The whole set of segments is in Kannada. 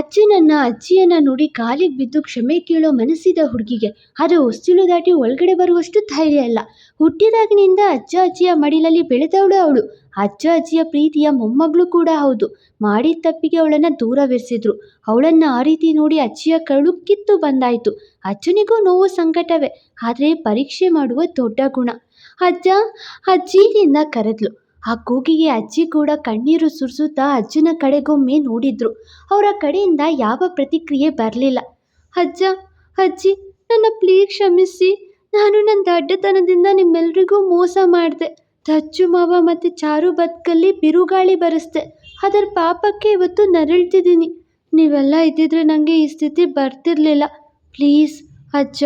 ಅಜ್ಜನನ್ನ ಅಜ್ಜಿಯನ್ನ ನೋಡಿ ಕಾಲಿಗೆ ಬಿದ್ದು ಕ್ಷಮೆ ಕೇಳೋ ಮನಸ್ಸಿದ ಹುಡುಗಿಗೆ ಆದರೆ ಹೊಸ್ತಿಲು ದಾಟಿ ಒಳಗಡೆ ಬರುವಷ್ಟು ಧೈರ್ಯ ಅಲ್ಲ. ಹುಟ್ಟಿದಾಗಿನಿಂದ ಅಜ್ಜ ಅಜ್ಜಿಯ ಮಡಿಲಲ್ಲಿ ಬೆಳೆದವಳು ಅವಳು. ಅಜ್ಜ ಅಜ್ಜಿಯ ಪ್ರೀತಿಯ ಮೊಮ್ಮಗಳು ಕೂಡ ಹೌದು. ಮಾಡಿದ ತಪ್ಪಿಗೆ ಅವಳನ್ನ ದೂರವಿರಿಸಿದ್ರು. ಅವಳನ್ನ ಆ ರೀತಿ ನೋಡಿ ಅಜ್ಜಿಯ ಕರುಳು ಕಿತ್ತು ಬಂದಾಯಿತು. ಅಜ್ಜನಿಗೂ ನೋವು ಸಂಕಟವೇ, ಆದರೆ ಪರೀಕ್ಷೆ ಮಾಡುವ ದೊಡ್ಡ ಗುಣ. ಅಜ್ಜ ಅಜ್ಜಿಯಿಂದ ಕರೆದ್ಲು. ಆ ಕೂಗಿಗೆ ಅಜ್ಜಿ ಕೂಡ ಕಣ್ಣೀರು ಸುರಿಸುತ್ತಾ ಅಜ್ಜನ ಕಡೆಗೊಮ್ಮೆ ನೋಡಿದ್ರು. ಅವರ ಕಡೆಯಿಂದ ಯಾವ ಪ್ರತಿಕ್ರಿಯೆ ಬರಲಿಲ್ಲ. ಅಜ್ಜ, ಅಜ್ಜಿ, ನನ್ನ ಪ್ಲೀಸ್ ಕ್ಷಮಿಸಿ. ನಾನು ನನ್ನ ದಡ್ಡತನದಿಂದ ನಿಮ್ಮೆಲ್ರಿಗೂ ಮೋಸ ಮಾಡಿದೆ. ತಚ್ಚು ಮಾವ ಮತ್ತು ಚಾರು ಬದುಕಲ್ಲಿ ಬಿರುಗಾಳಿ ಬರೆಸ್ದೆ. ಅದರ ಪಾಪಕ್ಕೆ ಇವತ್ತು ನರಳ್ತಿದ್ದೀನಿ. ನೀವೆಲ್ಲ ಇದ್ದಿದ್ರೆ ನನಗೆ ಈ ಸ್ಥಿತಿ ಬರ್ತಿರ್ಲಿಲ್ಲ. ಪ್ಲೀಸ್, ಅಜ್ಜ,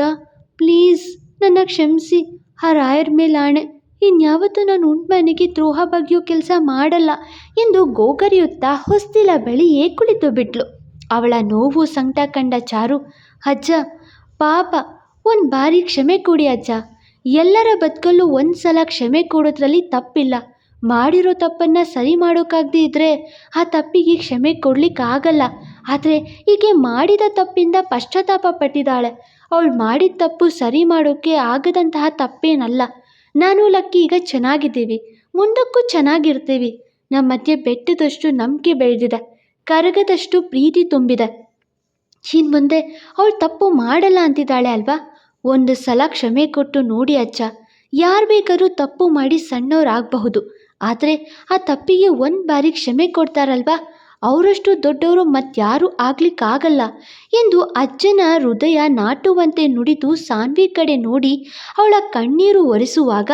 ಪ್ಲೀಸ್ ನನ್ನ ಕ್ಷಮಿಸಿ. ಆ ರಾಯರ್ ಮೇಲೆ ಆಣೆ ಇನ್ಯಾವತ್ತೂ ನಾನು ಉಂಟ್ಮನೆಗೆ ದ್ರೋಹ ಬಗೆಯೋ ಕೆಲಸ ಮಾಡಲ್ಲ ಎಂದು ಗೋಗರಿಯುತ್ತಾ ಹೊಸ್ತಿಲ ಬಳಿಯೇ ಕುಳಿತು ಬಿಟ್ಲು. ಅವಳ ನೋವು ಸಂಕಟ ಕಂಡ ಚಾರು, ಅಜ್ಜ, ಪಾಪ, ಒಂದು ಬಾರಿ ಕ್ಷಮೆ ಕೊಡಿ ಅಜ್ಜ. ಎಲ್ಲರ ಬದುಕಲ್ಲೂ ಒಂದು ಸಲ ಕ್ಷಮೆ ಕೊಡೋದ್ರಲ್ಲಿ ತಪ್ಪಿಲ್ಲ. ಮಾಡಿರೋ ತಪ್ಪನ್ನು ಸರಿ ಮಾಡೋಕ್ಕಾಗದೇ ಇದ್ದರೆ ಆ ತಪ್ಪಿಗೆ ಕ್ಷಮೆ ಕೊಡಲಿಕ್ಕಾಗಲ್ಲ. ಆದರೆ ಹೀಗೆ ಮಾಡಿದ ತಪ್ಪಿಂದ ಪಶ್ಚಾತ್ತಾಪ ಪಟ್ಟಿದ್ದಾಳೆ. ಅವಳು ಮಾಡಿದ ತಪ್ಪು ಸರಿ ಮಾಡೋಕ್ಕೆ ಆಗದಂತಹ ತಪ್ಪೇನಲ್ಲ. ನಾನು ಲಕ್ಕಿ ಈಗ ಚೆನ್ನಾಗಿದ್ದೀವಿ. ಮುಂದಕ್ಕೂ ಚೆನ್ನಾಗಿರ್ತೀವಿ. ನಮ್ಮ ಮಧ್ಯೆ ಬೆಟ್ಟದಷ್ಟು ನಂಬಿಕೆ ಬೆಳೆದಿದೆ. ಕರಗದಷ್ಟು ಪ್ರೀತಿ ತುಂಬಿದೆ. ಇನ್ನು ಮುಂದೆ ಅವಳು ತಪ್ಪು ಮಾಡಲ್ಲ ಅಂತಿದ್ದಾಳೆ ಅಲ್ವಾ? ಒಂದು ಸಲ ಕ್ಷಮೆ ಕೊಟ್ಟು ನೋಡಿ ಅಜ್ಜ. ಯಾರು ಬೇಕಾದ್ರೂ ತಪ್ಪು ಮಾಡಿ ಸಣ್ಣವರಾಗಬಹುದು ಆದರೆ ಆ ತಪ್ಪಿಗೆ ಒಂದು ಬಾರಿ ಕ್ಷಮೆ ಕೊಡ್ತಾರಲ್ವಾ? ಅವರಷ್ಟು ದೊಡ್ಡವರು ಮತ್ತಾರೂ ಆಗ್ಲಿಕ್ಕಾಗಲ್ಲ ಎಂದು ಅಜ್ಜನ ಹೃದಯ ನಾಟುವಂತೆ ನುಡಿದು ಸಾನ್ವಿ ಕಡೆ ನೋಡಿ ಅವಳ ಕಣ್ಣೀರು ಒರೆಸುವಾಗ,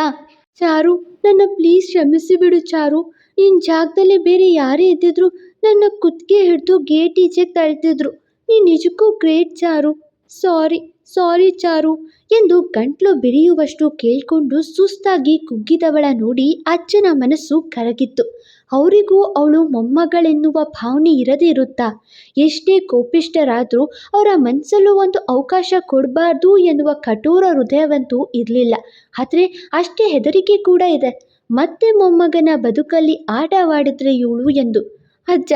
ಚಾರು, ನನ್ನ ಪ್ಲೀಸ್ ಕ್ಷಮಿಸಿ ಬಿಡು ಚಾರು. ನಿನ್ನ ಜಾಗದಲ್ಲಿ ಬೇರೆ ಯಾರೇ ಇದ್ದಿದ್ರು ನನ್ನ ಕುತ್ತಿಗೆ ಹಿಡಿದು ಗೇಟ್ ಈಚೆಗೆ ತಳ್ತಿದ್ರು. ನೀನು ನಿಜಕ್ಕೂ ಗ್ರೇಟ್ ಚಾರು. ಸಾರಿ ಸಾರಿ ಚಾರು ಎಂದು ಗಂಟ್ಲು ಬಿರಿಯುವಷ್ಟು ಕೇಳ್ಕೊಂಡು ಸುಸ್ತಾಗಿ ಕುಗ್ಗಿದವಳ ನೋಡಿ ಅಜ್ಜನ ಮನಸ್ಸು ಕರಗಿತ್ತು. ಅವರಿಗೂ ಅವಳು ಮೊಮ್ಮಗಳೆನ್ನುವ ಭಾವನೆ ಇರದೇ ಇರುತ್ತಾ? ಎಷ್ಟೇ ಕೋಪಿಷ್ಟರಾದರೂ ಅವರ ಮನಸ್ಸಲ್ಲೂ ಒಂದು ಅವಕಾಶ ಕೊಡಬಾರ್ದು ಎನ್ನುವ ಕಠೋರ ಹೃದಯವಂತೂ ಇರಲಿಲ್ಲ. ಆದರೆ ಅಷ್ಟೇ ಹೆದರಿಕೆ ಕೂಡ ಇದೆ. ಮತ್ತೆ ಮೊಮ್ಮಗನ ಬದುಕಲ್ಲಿ ಆಟವಾಡಿದ್ರೆ ಇವಳು ಎಂದು. ಅಜ್ಜ,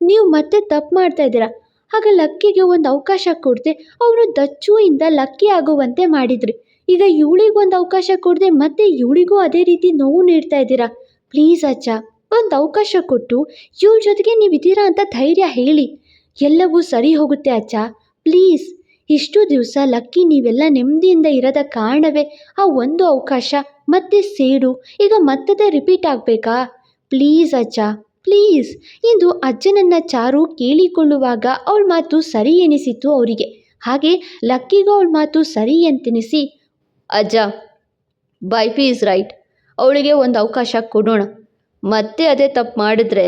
ನೀವು ಮತ್ತೆ ತಪ್ಪು ಮಾಡ್ತಾ ಇದ್ದೀರಾ? ಆಗ ಲಕ್ಕಿಗೆ ಒಂದು ಅವಕಾಶ ಕೊಡದೆ ಅವರು ದಚ್ಚುವಿಂದ ಲಕ್ಕಿ ಆಗುವಂತೆ ಮಾಡಿದ್ರಿ. ಈಗ ಇವಳಿಗೆ ಒಂದು ಅವಕಾಶ ಕೊಡದೆ ಮತ್ತೆ ಇವಳಿಗೂ ಅದೇ ರೀತಿ ನೋವು ನೀಡ್ತಾ ಇದ್ದೀರಾ? ಪ್ಲೀಸ್ ಅಜ್ಜ, ಒಂದು ಅವಕಾಶ ಕೊಟ್ಟು ಇವಳ ಜೊತೆಗೆ ನೀವು ಇದ್ದೀರಾ ಅಂತ ಧೈರ್ಯ ಹೇಳಿ. ಎಲ್ಲವೂ ಸರಿ ಹೋಗುತ್ತೆ ಅಜ್ಜ, ಪ್ಲೀಸ್. ಇಷ್ಟು ದಿವಸ ಲಕ್ಕಿ ನೀವೆಲ್ಲ ನೆಮ್ಮದಿಯಿಂದ ಇರದ ಕಾರಣವೇ ಆ ಒಂದು ಅವಕಾಶ, ಮತ್ತೆ ಸೇಡು, ಈಗ ಮತ್ತದೇ ರಿಪೀಟ್ ಆಗಬೇಕಾ? ಪ್ಲೀಸ್ ಅಜ್ಜ. ಪ್ಲೀಸ್ ಎಂದು ಅಜ್ಜನನ್ನ ಚಾರು ಕೇಳಿಕೊಳ್ಳುವಾಗ ಅವಳ ಮಾತು ಸರಿ ಎನಿಸಿತು ಅವರಿಗೆ. ಹಾಗೆ ಲಕ್ಕಿಗೂ ಅವಳ ಮಾತು ಸರಿ ಅಂತೆನಿಸಿ ಅಜ್ಜ ಬೈಫಿ ಇಸ್ ರೈಟ್, ಅವಳಿಗೆ ಒಂದು ಅವಕಾಶ ಕೊಡೋಣ. ಮತ್ತೆ ಅದೇ ತಪ್ಪು ಮಾಡಿದ್ರೆ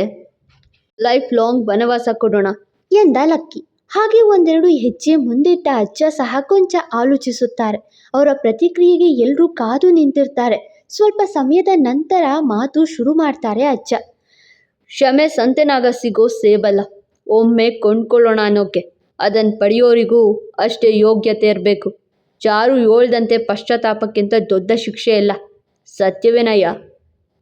ಲೈಫ್ ಲಾಂಗ್ ವನವಾಸ ಕೊಡೋಣ, ಎಂದ ಲಕ್ಕಿ. ಹಾಗೆ ಒಂದೆರಡು ಹೆಜ್ಜೆ ಮುಂದಿಟ್ಟ ಅಜ್ಜ ಸಹ ಕೊಂಚ ಆಲೋಚಿಸುತ್ತಾರೆ. ಅವರ ಪ್ರತಿಕ್ರಿಯೆಗೆ ಎಲ್ಲರೂ ಕಾದು ನಿಂತಿರ್ತಾರೆ. ಸ್ವಲ್ಪ ಸಮಯದ ನಂತರ ಮಾತು ಶುರು ಮಾಡ್ತಾರೆ ಅಜ್ಜ. ಕ್ಷಮೆ ಸಂತೆನಾಗ ಸಿಗೋ ಸೇಬಲ್ಲ ಒಮ್ಮೆ ಕೊಂಡ್ಕೊಳ್ಳೋಣ ಅನ್ನೋಕೆ. ಅದನ್ನು ಪಡೆಯೋರಿಗೂ ಅಷ್ಟೇ ಯೋಗ್ಯತೆ ಇರಬೇಕು. ಚಾರು ಹೇಳ್ದಂತೆ ಪಶ್ಚಾತ್ತಾಪಕ್ಕಿಂತ ದೊಡ್ಡ ಶಿಕ್ಷೆ ಇಲ್ಲ. ಸತ್ಯವೇನಯ್ಯ?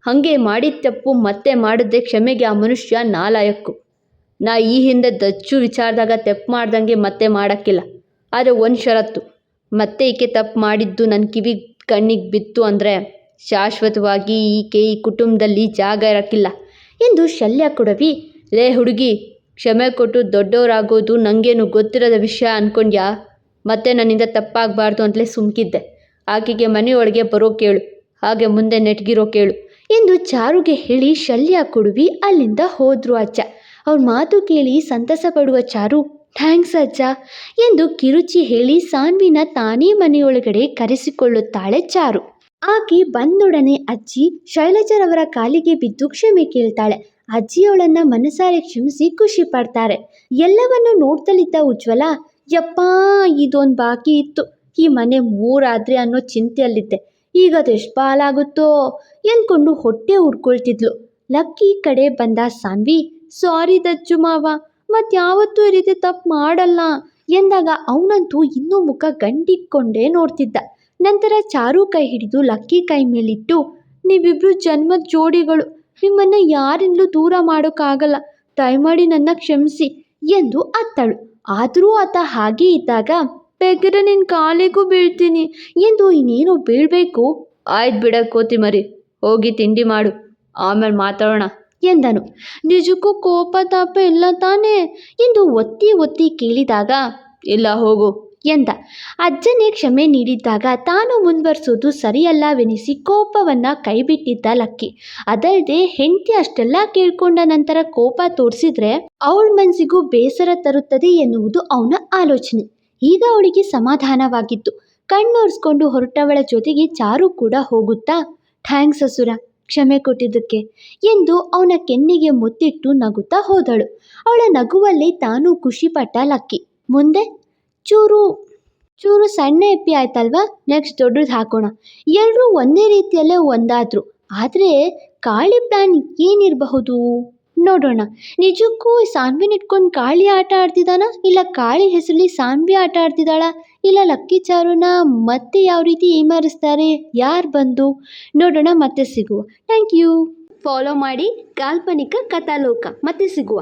ಹಾಗೆ ಮಾಡಿದ ತಪ್ಪು ಮತ್ತೆ ಮಾಡಿದ್ದೆ ಕ್ಷಮೆಗೆ ಆ ಮನುಷ್ಯ ನಾಲಾಯಕ್ಕು. ನಾ ಈ ಹಿಂದೆ ದಚ್ಚು ವಿಚಾರದಾಗ ತಪ್ಪು ಮಾಡ್ದಂಗೆ ಮತ್ತೆ ಮಾಡೋಕ್ಕಿಲ್ಲ. ಆದರೆ ಒಂದು ಷರತ್ತು. ಮತ್ತೆ ಈಕೆ ತಪ್ಪು ಮಾಡಿದ್ದು ನನ್ನ ಕಿವಿ ಕಣ್ಣಿಗೆ ಬಿತ್ತು ಅಂದರೆ ಶಾಶ್ವತವಾಗಿ ಈಕೆ ಈ ಕುಟುಂಬದಲ್ಲಿ ಜಾಗ ಇರೋಕ್ಕಿಲ್ಲ. ಎಂದು ಶಲ್ಯ ಕೊಡವಿ. ಲೇ ಹುಡುಗಿ, ಕ್ಷಮೆ ಕೊಟ್ಟು ದೊಡ್ಡವರಾಗೋದು ನನಗೇನು ಗೊತ್ತಿರದ ವಿಷಯ ಅಂದ್ಕೊಂಡ್ಯಾ ಮತ್ತೆ ನನ್ನಿಂದ ತಪ್ಪಾಗಬಾರ್ದು ಅಂತಲೇ ಸುಮ್ಕಿದ್ದೆ. ಆಕೆಗೆ ಮನೆಯೊಳಗೆ ಬರೋ ಕೇಳು, ಹಾಗೆ ಮುಂದೆ ನೆಟ್ಗಿರೋ ಕೇಳು ಎಂದು ಚಾರುಗೆ ಹೇಳಿ ಶಲ್ಯ ಕೊಡುವಿ ಅಲ್ಲಿಂದ ಹೋದ್ರು ಅಜ್ಜ. ಅವ್ರ ಮಾತು ಕೇಳಿ ಸಂತಸ ಪಡುವ ಚಾರು, ಥ್ಯಾಂಕ್ಸ್ ಅಜ್ಜ ಎಂದು ಕಿರುಚಿ ಹೇಳಿ ಸಾನ್ವಿನ ತಾನೇ ಮನೆಯೊಳಗಡೆ ಕರೆಸಿಕೊಳ್ಳುತ್ತಾಳೆ ಚಾರು. ಆಕೆ ಬಂದೊಡನೆ ಅಜ್ಜಿ ಶೈಲಜರವರ ಕಾಲಿಗೆ ಬಿದ್ದು ಕ್ಷಮೆ ಕೇಳ್ತಾಳೆ. ಅಜ್ಜಿಯವಳನ್ನ ಮನಸಾರೆ ಕ್ಷಮಿಸಿ ಖುಷಿ ಪಡ್ತಾರೆ. ಎಲ್ಲವನ್ನು ನೋಡ್ತಲಿದ್ದ ಉಜ್ವಲ, ಯಪ್ಪಾ, ಇದೊಂದು ಬಾಕಿ ಇತ್ತು. ಈ ಮನೆ ಮೂರಾದ್ರೆ ಅನ್ನೋ ಚಿಂತೆಯಲ್ಲಿದ್ದೆ. ಈಗ ಅದೆಷ್ಟು ಪಾಲಾಗುತ್ತೋ? ಎಂದ್ಕೊಂಡು ಹೊಟ್ಟೆ ಉರ್ಕೊಳ್ತಿದ್ಲು. ಲಕ್ಕಿ ಕಡೆ ಬಂದ ಸಾನ್ವಿ, ಸಾರಿ ದಜ್ಜು ಮಾವ ಯಾವತ್ತೂ ಈ ರೀತಿ ತಪ್ಪು ಮಾಡಲ್ಲ ಎಂದಾಗ ಅವನಂತೂ ಇನ್ನೂ ಮುಖ ಗಂಟಿಕ್ಕೊಂಡೇ ನೋಡ್ತಿದ್ದ. ನಂತರ ಚಾರು ಕೈ ಹಿಡಿದು ಲಕ್ಕಿ ಕೈ ಮೇಲಿಟ್ಟು ನೀವಿಬ್ರು ಜನ್ಮದ ಜೋಡಿಗಳು ನಿಮ್ಮನ್ನು ಯಾರಿಂದಲೂ ದೂರ ಮಾಡೋಕ್ಕಾಗಲ್ಲ ದಯಮಾಡಿ ನನ್ನ ಕ್ಷಮಿಸಿ ಎಂದು ಅತ್ತಳು. ಆದರೂ ಆತ ಹಾಗೆ ಇದ್ದಾಗ ಬೇಕಿದ್ರೆ ನಿನ್ನ ಕಾಲಿಗೂ ಬೀಳ್ತೀನಿ ಎಂದು ಇನ್ನೇನು ಬೀಳಬೇಕು? ಆಯ್ತು ಬಿಡ ಕೋತಿ ಮರಿ ಹೋಗಿ ತಿಂಡಿ ಮಾಡು ಆಮೇಲೆ ಮಾತಾಡೋಣ. ಎಂದನು. ನಿಜಕ್ಕೂ ಕೋಪ ತಾಪ ಇಲ್ಲ ತಾನೇ? ಎಂದು ಒತ್ತಿ ಒತ್ತಿ ಕೇಳಿದಾಗ ಇಲ್ಲ ಹೋಗು ಎಂದ. ಅಜ್ಜನೇ ಕ್ಷಮೆ ನೀಡಿದ್ದಾಗ ತಾನು ಮುಂದುವರಿಸೋದು ಸರಿಯಲ್ಲವೆನಿಸಿ ಕೋಪವನ್ನು ಕೈಬಿಟ್ಟಿದ್ದ ಲಕ್ಕಿ. ಅದಲ್ಲದೆ ಹೆಂಡತಿ ಅಷ್ಟೆಲ್ಲ ಕೇಳ್ಕೊಂಡ ನಂತರ ಕೋಪ ತೋರಿಸಿದ್ರೆ ಅವಳ ಮನಸ್ಸಿಗೂ ಬೇಸರ ತರುತ್ತದೆ ಎನ್ನುವುದು ಅವನ ಆಲೋಚನೆ. ಈಗ ಅವಳಿಗೆ ಸಮಾಧಾನವಾಗಿತ್ತು. ಕಣ್ಣೊರೆಸ್ಕೊಂಡು ಹೊರಟವಳ ಜೊತೆಗೆ ಚಾರು ಕೂಡ ಹೋಗುತ್ತಾ, ಥ್ಯಾಂಕ್ಸ್ ಹಸುರ ಕ್ಷಮೆ ಕೊಟ್ಟಿದ್ದಕ್ಕೆ ಎಂದು ಅವನ ಕೆನ್ನಿಗೆ ಮುತ್ತಿಟ್ಟು ನಗುತ್ತಾ ಹೋದಳು. ಅವಳ ನಗುವಲ್ಲಿ ತಾನೂ ಖುಷಿಪಟ್ಟ ಲಕ್ಕಿ. ಮುಂದೆ ಚೂರು ಚೂರು ಸಣ್ಣ ಎಪ್ಪಿ ಆಯ್ತಲ್ವಾ? ನೆಕ್ಸ್ಟ್ ದೊಡ್ಡದು ಹಾಕೋಣ. ಎಲ್ಲರೂ ಒಂದೇ ರೀತಿಯಲ್ಲೇ ಒಂದಾದ್ರು. ಆದರೆ ಕಾಳಿ ಪ್ಲಾನ್ ಏನಿರಬಹುದು? ನೋಡೋಣ. ನಿಜಕ್ಕೂ ಸಾನ್ವಿನ ಇಟ್ಕೊಂಡು ಕಾಳಿ ಆಟ ಆಡ್ತಿದ್ದಾನ? ಇಲ್ಲ ಕಾಳಿ ಹೆಸರಲ್ಲಿ ಸಾನ್ವಿ ಆಟ ಆಡ್ತಿದ್ದಾಳ? ಇಲ್ಲ ಲಕ್ಕಿ ಚಾರುನ ಮತ್ತೆ ಯಾವ ರೀತಿ ಏಮಾರಿಸ್ತಾರೆ? ಯಾರು ಬಂದು? ನೋಡೋಣ, ಮತ್ತೆ ಸಿಗುವ. ಥ್ಯಾಂಕ್ ಯು ಫಾಲೋ ಮಾಡಿ ಕಾಲ್ಪನಿಕ ಕಥಾಲೋಕ. ಮತ್ತೆ ಸಿಗುವ.